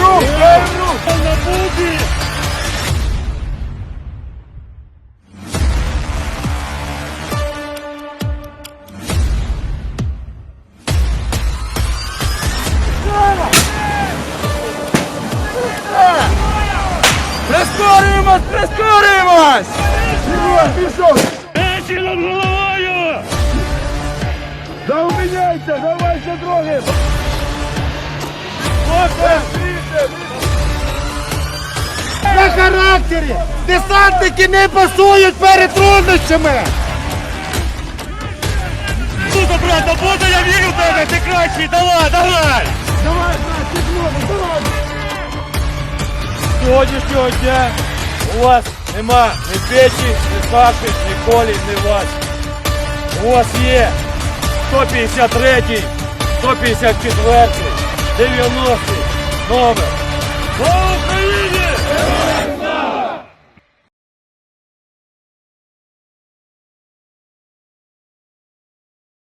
рух, рух, рух! На бубі! Прискорюємось, прискорюємось! Пішов! Печі над головою! Да уміняйся, давай ще трохи! Хлопці! Характері! Десантники не пасують перед труднощами! Сука, брат, да я вірю в тебе, ти кращий, давай, давай! Давай, брат, давай! Сьогоднішнього дня у вас нема ні печі, ні Саші, ні Колі, ні Васі. У вас є 153, 154, 90 номер. Слава Україні!